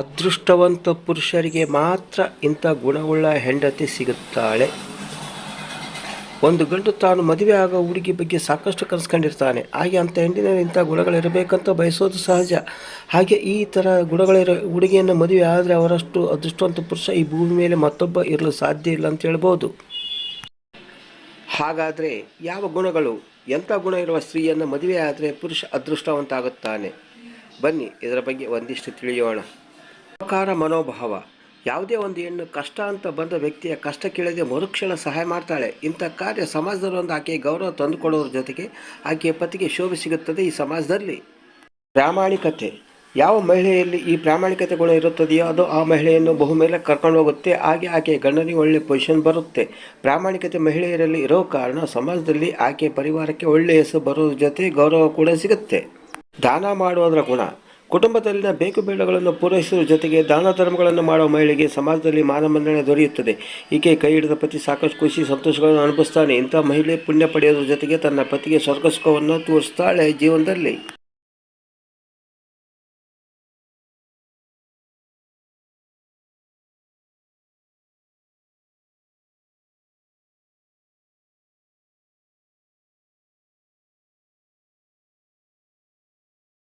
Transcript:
ಅದೃಷ್ಟವಂತ ಪುರುಷರಿಗೆ ಮಾತ್ರ ಇಂಥ ಗುಣವುಳ್ಳ ಹೆಂಡತಿ ಸಿಗುತ್ತಾಳೆ. ಒಂದು ಗಂಡು ತಾನು ಮದುವೆ ಆಗೋ ಹುಡುಗಿ ಬಗ್ಗೆ ಸಾಕಷ್ಟು ಕನಸ್ಕೊಂಡಿರ್ತಾನೆ. ಹಾಗೆ ಅಂಥ ಹೆಂಡಿನಲ್ಲಿ ಇಂಥ ಗುಣಗಳಿರಬೇಕಂತ ಬಯಸೋದು ಸಹಜ. ಹಾಗೆ ಈ ಥರ ಗುಣಗಳಿರೋ ಹುಡುಗಿಯನ್ನು ಮದುವೆ ಆದರೆ ಅವರಷ್ಟು ಅದೃಷ್ಟವಂತ ಪುರುಷ ಈ ಭೂಮಿ ಮೇಲೆ ಮತ್ತೊಬ್ಬ ಇರಲು ಸಾಧ್ಯ ಇಲ್ಲ ಅಂತ ಹೇಳ್ಬೋದು. ಹಾಗಾದರೆ ಯಾವ ಗುಣಗಳು? ಎಂಥ ಗುಣ ಇರುವ ಸ್ತ್ರೀಯನ್ನು ಮದುವೆ ಆದರೆ ಪುರುಷ ಅದೃಷ್ಟವಂತ ಆಗುತ್ತಾನೆ? ಬನ್ನಿ, ಇದರ ಬಗ್ಗೆ ಒಂದಿಷ್ಟು ತಿಳಿಯೋಣ. ಉಪಕಾರ ಮನೋಭಾವ. ಯಾವುದೇ ಒಂದು ಹೆಣ್ಣು ಕಷ್ಟ ಅಂತ ಬಂದ ವ್ಯಕ್ತಿಯ ಕಷ್ಟ ಕೇಳದೆ ಮರುಕ್ಷಣ ಸಹಾಯ ಮಾಡ್ತಾಳೆ. ಇಂಥ ಕಾರ್ಯ ಸಮಾಜದಲ್ಲೊಂದು ಆಕೆಯ ಗೌರವ ತಂದುಕೊಡೋದ್ರ ಜೊತೆಗೆ ಆಕೆಯ ಪತಿಗೆ ಶೋಭೆ ಸಿಗುತ್ತದೆ ಈ ಸಮಾಜದಲ್ಲಿ. ಪ್ರಾಮಾಣಿಕತೆ. ಯಾವ ಮಹಿಳೆಯಲ್ಲಿ ಈ ಪ್ರಾಮಾಣಿಕತೆ ಗುಣ ಇರುತ್ತದೆಯೋ ಅದು ಆ ಮಹಿಳೆಯನ್ನು ಬಹುಮೇಲೆ ಕರ್ಕೊಂಡು ಹೋಗುತ್ತೆ. ಹಾಗೆ ಆಕೆಯ ಗಂಡನಿಗೆ ಒಳ್ಳೆಯ ಪೊಸಿಷನ್ ಬರುತ್ತೆ. ಪ್ರಾಮಾಣಿಕತೆ ಮಹಿಳೆಯರಲ್ಲಿ ಇರೋ ಕಾರಣ ಸಮಾಜದಲ್ಲಿ ಆಕೆಯ ಪರಿವಾರಕ್ಕೆ ಒಳ್ಳೆಯ ಹೆಸರು ಬರೋದ್ರ ಜೊತೆ ಗೌರವ ಕೂಡ ಸಿಗುತ್ತೆ. ದಾನ ಮಾಡುವುದರ ಗುಣ. ಕುಟುಂಬದಲ್ಲಿನ ಬೇಕು ಬೇಡಗಳನ್ನು ಪೂರೈಸುವ ಜೊತೆಗೆ ದಾನ ಧರ್ಮಗಳನ್ನು ಮಾಡುವ ಮಹಿಳೆಗೆ ಸಮಾಜದಲ್ಲಿ ಮಾನಮನ್ನಣೆ ದೊರೆಯುತ್ತದೆ. ಈಕೆ ಕೈ ಹಿಡಿದ ಪತಿ ಸಾಕಷ್ಟು ಖುಷಿ, ಸಂತೋಷಗಳನ್ನು ಅನುಭವಿಸ್ತಾನೆ. ಇಂಥ ಮಹಿಳೆ ಪುಣ್ಯ ಪಡೆಯೋದ್ರ ಜೊತೆಗೆ ತನ್ನ ಪತಿಗೆ ಸ್ವರ್ಗ ಸುಖವನ್ನು ತೋರಿಸ್ತಾಳೆ ಜೀವನದಲ್ಲಿ.